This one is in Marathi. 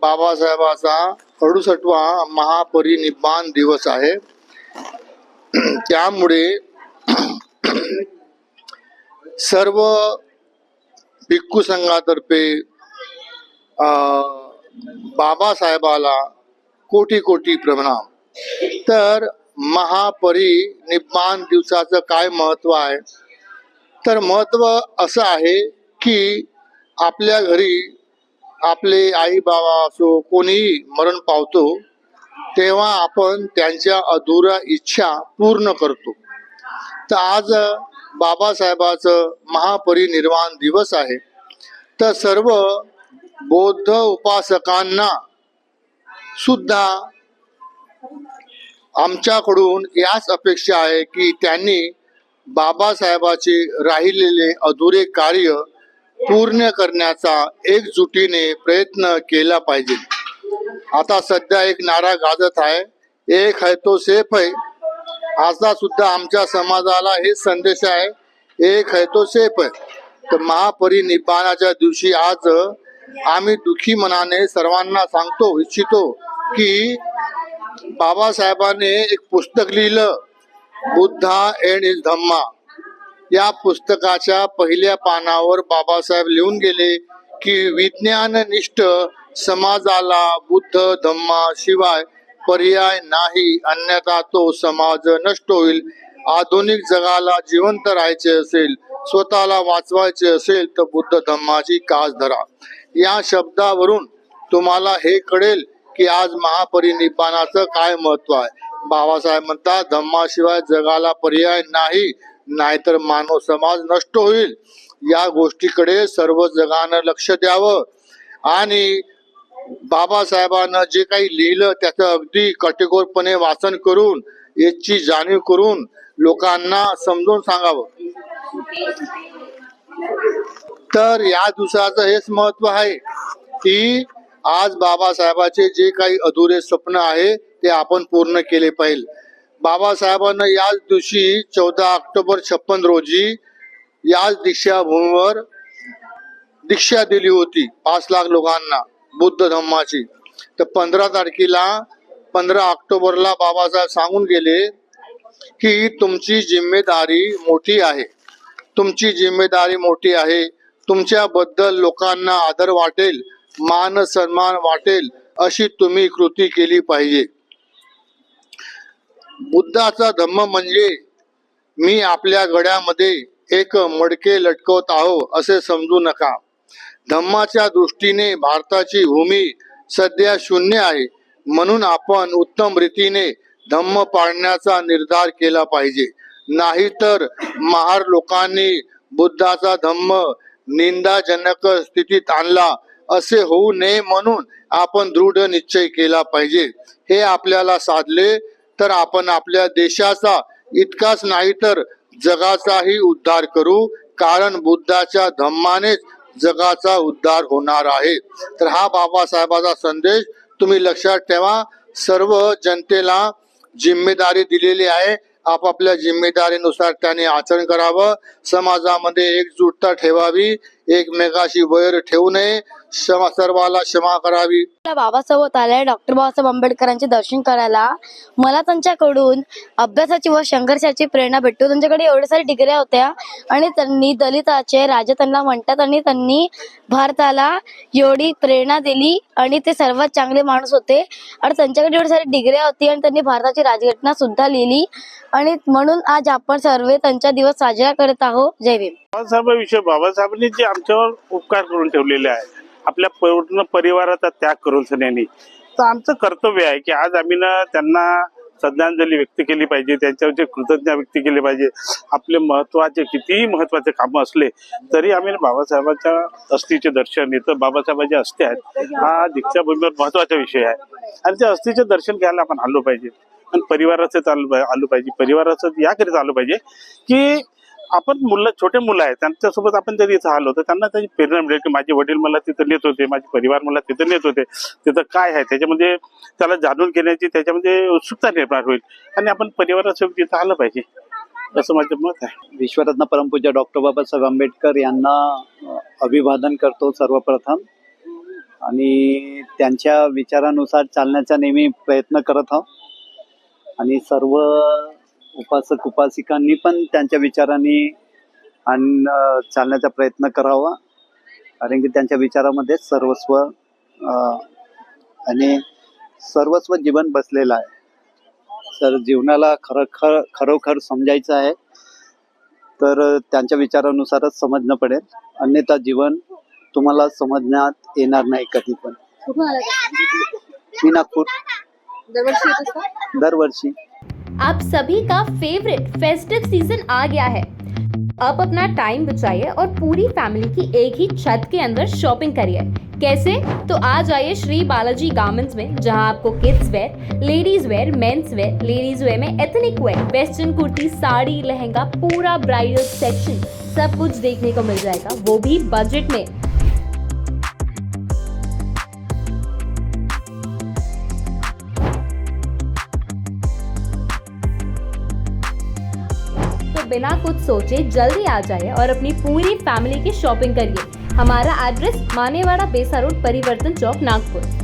बाबासाहेबाचा अडुसठवा महापरिनिब्बाण दिवस आहे. त्यामुळे सर्व भिक्खू संघातर्फे बाबासाहेबाला कोटी कोटी प्रणाम. तर महापरिनिब्बाण दिवसाचं काय महत्त्व आहे? तर महत्त्व असं आहे की आपल्या घरी आपले आई बाबा असो कोणीही मरण पावतो तेव्हा आपण त्यांच्या अधुरा इच्छा पूर्ण करतो. तर आज बाबासाहेबाचं महापरिनिर्वाण दिवस आहे. तर सर्व बौद्ध उपासकांना सुद्धा आमच्याकडून याच अपेक्षा आहे की त्यांनी बाबासाहेबाचे राहिलेले अधुरे कार्य पूर्ण करण्याचा एकजुटीने प्रयत्न केला पाहिजे. आता सध्या एक नारा गाजत आहे. एक है तो सेफ है असा सुद्धा आमच्या समाजाला हे संदेश आहे. एक है तो सेफ है तर महापरिनिर्वाणाच्या दिवशी आज आम्ही दुखी मनाने सर्वांना सांगतो इच्छितो की बाबासाहेबांनी एक पुस्तक लिहिलं बुद्धा एंड इज धम्मा. या पुस्तकाच्या पहिल्या पानावर बाबासाहेब लिहून गेले की विज्ञाननिष्ठ समाजाला बुद्ध धम्मा शिवाय पर्याय नाही अन्यथा तो समाज नष्ट होईल. आधुनिक जगाला जिवंत राहायचे असेल स्वतःला वाचवायचे असेल तर बुद्ध धम्माची कास धरा. या शब्दावरून तुम्हाला हे कळेल की आज महापरिनिर्वाणाचं काय महत्त्व आहे. बाबासाहेब म्हणतात धम्माशिवाय जगाला पर्याय नाही नाहीतर मानव समाज नष्ट होईल. या गोष्टीकडे सर्व जगानं लक्ष द्यावं. आणि बाबासाहेबांना जे काही लिहिलं त्याचं अगदी कटेकोरपणे वाचन करून याची जाणीव करून लोकांना समजून सांगावं. तर या दिवसाचं हेच महत्त्व आहे की आज बाबासाहेबाचे जे काही अधुरे स्वप्न आहे ते आपण पूर्ण केले पाहिजे. बाबासाहेबांना याच दिवशी चौदा ऑक्टोबर छप्पन रोजी याच दीक्षाभूमीवर दीक्षा दिली होती. पाच लाख लोकांना बुद्ध धम्माची. तर पंधरा तारखेला पंधरा ऑक्टोबरला बाबासाहेब सांगून गेले की तुमची जिम्मेदारी मोठी आहे. तुमची जिम्मेदारी मोठी आहे. तुमच्याबद्दल लोकांना आदर वाटेल मान सन्मान वाटेल अशी तुम्ही कृती केली पाहिजे. बुद्धाचा धम्म म्हणजे मी आपल्या गड्यामध्ये एक मडके लटकवत आहो असे समजू नका. धम्माच्या दृष्टीने भारताची भूमी सध्या शून्य आहे. म्हणून आपण उत्तम रीतीने धम्म पाळण्याचा निर्धार केला पाहिजे. नाहीतर महार लोकांनी बुद्धाचा धम्म निंदाजनक स्थितीत आणला असे होऊ नये म्हणून आपण दृढ निश्चय केला पाहिजे. हे आपल्याला साधले तर आपण आपल्या देशाचा इतकाच नाही तर जगाचाही उद्धार करू कारण बुद्धाच्या धम्मानेच जगाचा उद्धार होणार आहे. तर हा बाबासाहेबाचा संदेश तुम्ही लक्षात ठेवा. सर्व जनतेला जिम्मेदारी दिलेली आहे. आपापल्या जिम्मेदारीनुसार त्याने आचरण करावं. समाजामध्ये एकजुटता ठेवावी. एकमेकाशी वैर ठेवू नये. क्षमा सर्वाला क्षमा करावी. मला बाबासोबत आले डॉक्टर बाबासाहेब आंबेडकरांचे दर्शन करायला. मला त्यांच्याकडून अभ्यासाची व संघर्षाची प्रेरणा भेटतो त्यांच्याकडे एवढ्या साऱ्या डिग्र्या होत्या आणि त्यांनी दलिताचे राजा त्यांना म्हणतात आणि त्यांनी भारताला एवढी प्रेरणा दिली आणि ते सर्वात चांगले माणूस होते. आणि त्यांच्याकडे एवढी सारी डिग्र्या होती आणि त्यांनी भारताची राजघटना सुद्धा लिहिली. आणि म्हणून आज आपण सर्व त्यांचा दिवस साजरा करत आहोत. जय भीम. बाबासाहेबाविषयी बाबासाहेबांनी जे आमच्यावर उपकार करून ठेवलेले आहे आपल्या पूर्ण परिवाराचा त्याग करून सन्यानी तर आमचं कर्तव्य आहे की आज आम्ही ना त्यांना श्रद्धांजली व्यक्त केली पाहिजे त्यांच्यावरचे कृतज्ञता व्यक्त केली पाहिजे आपले महत्त्वाचे कितीही महत्त्वाचे कामं असले तरी आम्ही ना बाबासाहेबांच्या अस्थीचे दर्शन इथं बाबासाहेबांच्या अस्थी आहेत हा दीक्षाभूमीवर महत्त्वाचा विषय आहे. आणि त्या अस्थीचे दर्शन घ्यायला आपण आलो पाहिजे. आणि परिवाराचं आलो आलो पाहिजे. परिवाराचं याकरिता आलो पाहिजे की आपण मुलं छोटे मुलं आहेत त्यांच्यासोबत आपण जरी इथं आलो तर त्यांना त्याची प्रेरणा मिळेल की माझे वडील मला तिथं नेत होते माझे परिवार मला तिथं नेत होते. तिथं काय आहे? त्याच्यामध्ये त्याला जाणून घेण्याची त्याच्यामध्ये उत्सुकता निर्माण होईल. आणि आपण परिवारासोबत तिथं आलं पाहिजे असं माझं मत आहे. विश्वरत्न परमपूज्य डॉक्टर बाबासाहेब आंबेडकर यांना अभिवादन करतो सर्वप्रथम. आणि त्यांच्या विचारानुसार चालण्याचा नेहमी प्रयत्न करत आहोत. आणि सर्व उपासक उपासिकांनी पण त्यांच्या विचारांनी आणि चालण्याचा प्रयत्न करावा. कारण की त्यांच्या विचारामध्ये सर्वस्व आणि सर्वस्व जीवन बसलेलं आहे. तर जीवनाला खरं खर खरोखर समजायचं आहे. तर त्यांच्या विचारानुसारच समजणं पडेल. अन्यथा जीवन तुम्हाला समजण्यात येणार नाही कधी पण? मी नागपूर? दरवर्षी. आप सभी का फेवरेट फेस्टिव सीज़न आ गया है। अब अपना टाइम बचाइए और पूरी फैमिली की एक ही छत के अंदर शॉपिंग करिए। कैसे? तो आज आइए श्री बालाजी गार्मेंट्स में, जहाँ आपको kids wear ladies wear mens wear ladies wear में ethnic wear western kurti, sari, lehenga, पूरा ब्राइडल सेक्शन सब कुछ देखने को मिल जाएगा। वो भी बजट में। बिना कुछ सोचे जल्दी आ जाइए और अपनी पूरी फैमिली की शॉपिंग करिए। हमारा एड्रेस मानेवाड़ा बेसा रोड परिवर्तन चौक नागपुर।